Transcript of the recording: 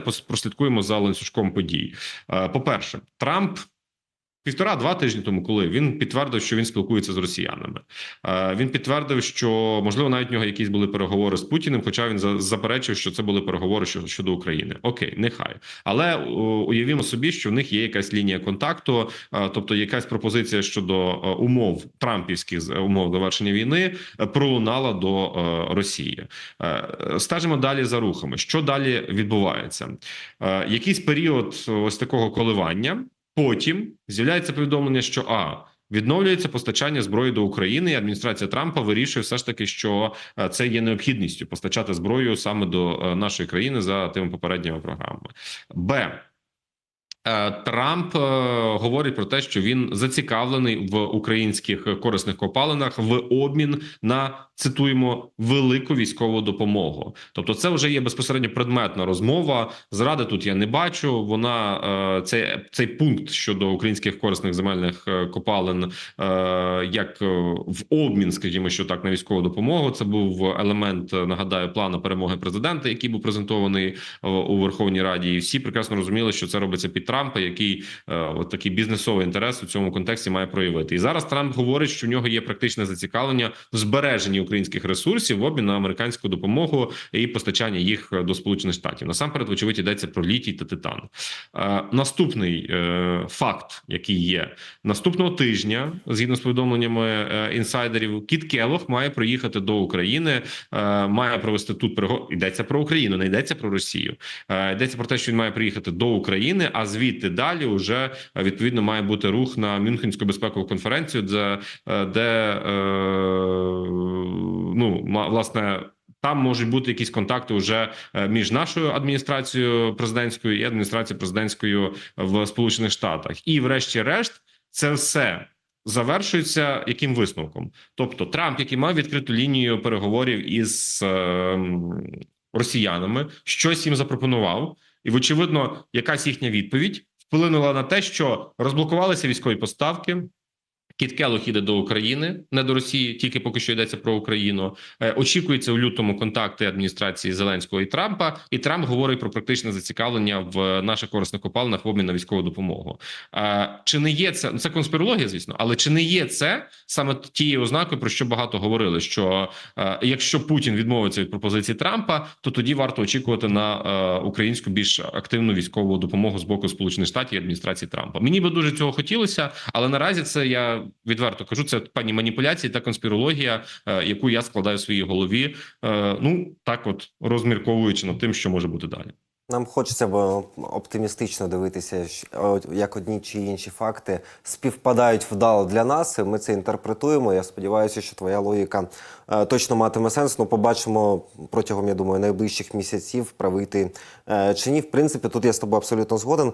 прослідкуємо за ланцюжком подій. Е, По-перше, Трамп півтора-два тижні тому, коли він підтвердив, що він спілкується з росіянами. Е, Він підтвердив, що можливо навіть в нього якісь були переговори з Путіним, хоча він за- заперечив, що це були переговори щодо, України. Окей, нехай, але уявімо собі, що в них є якась лінія контакту, е, тобто якась пропозиція щодо е, умов трампівських умов завершення війни е, пролунала до е, Росії. Е, Стежимо далі за рухами. Що далі відбувається? Е, Якийсь період ось такого коливання. Потім з'являється повідомлення, що а відновлюється постачання зброї до України, і адміністрація Трампа вирішує все ж таки, що е, це є необхідністю постачати зброю саме до е, нашої країни за тими попередніми програмами. Б. Е, Трамп говорить про те, що він зацікавлений в українських корисних копалинах в обмін на цитуємо велику військову допомогу. Тобто, це вже є безпосередньо предметна розмова. Зради тут я не бачу. Вона е, цей, цей пункт щодо українських корисних земельних е, копалин, е, як в обмін, скажімо, що так на військову допомогу. Це був елемент, нагадаю, плану перемоги президента, який був презентований у Верховній Раді, і всі прекрасно розуміли, що це робиться під Трампа, який от такий бізнесовий інтерес у цьому контексті має проявити. І зараз Трамп говорить, що в нього є практичне зацікавлення в збереженні українських ресурсів в обмін на американську допомогу і постачання їх до Сполучених Штатів. Насамперед, вочевидь, йдеться про літій та титан. Е, наступний е, факт, який є наступного тижня, згідно з повідомленнями е, інсайдерів, Кіт Келох має приїхати до України, має провести тут перего... йдеться про Україну, не йдеться про Росію. Йдеться про те, що він має приїхати до України, а звідти далі вже відповідно має бути рух на Мюнхенську безпекову конференцію, де, де ну власне. Там можуть бути якісь контакти вже е, між нашою адміністрацією президентською і адміністрацією президентською в Сполучених Штатах, і, врешті-решт, це все завершується яким висновком? Тобто, Трамп, який мав відкриту лінію переговорів із е, росіянами, щось їм запропонував, і вочевидно, якась їхня відповідь вплинула на те, що розблокувалися військові поставки. Кіт Келох іде до України, не до Росії, тільки поки що йдеться про Україну. Е, Очікується у лютому контакти адміністрації Зеленського і Трампа. І Трамп говорить про практичне зацікавлення в наших корисних копалинах в обмін на військову допомогу. Е, Чи не є це це конспірологія, звісно, але чи не є це саме тією ознакою, про що багато говорили? Що е, якщо Путін відмовиться від пропозиції Трампа, то тоді варто очікувати на українську більш активну військову допомогу з боку Сполучених Штатів і адміністрації Трампа. Мені би дуже цього хотілося, але наразі це я відверто кажу. Це пані маніпуляції та конспірологія, е, яку я складаю в своїй голові. Е, ну так, от розмірковуючи над тим, що може бути далі. Нам хочеться б оптимістично дивитися, як одні чи інші факти співпадають вдало для нас. Ми це інтерпретуємо. Я сподіваюся, що твоя логіка е, точно матиме сенс. Ну, побачимо протягом, я думаю, найближчих місяців правий ти е, чи ні. В принципі, тут я з тобою абсолютно згоден.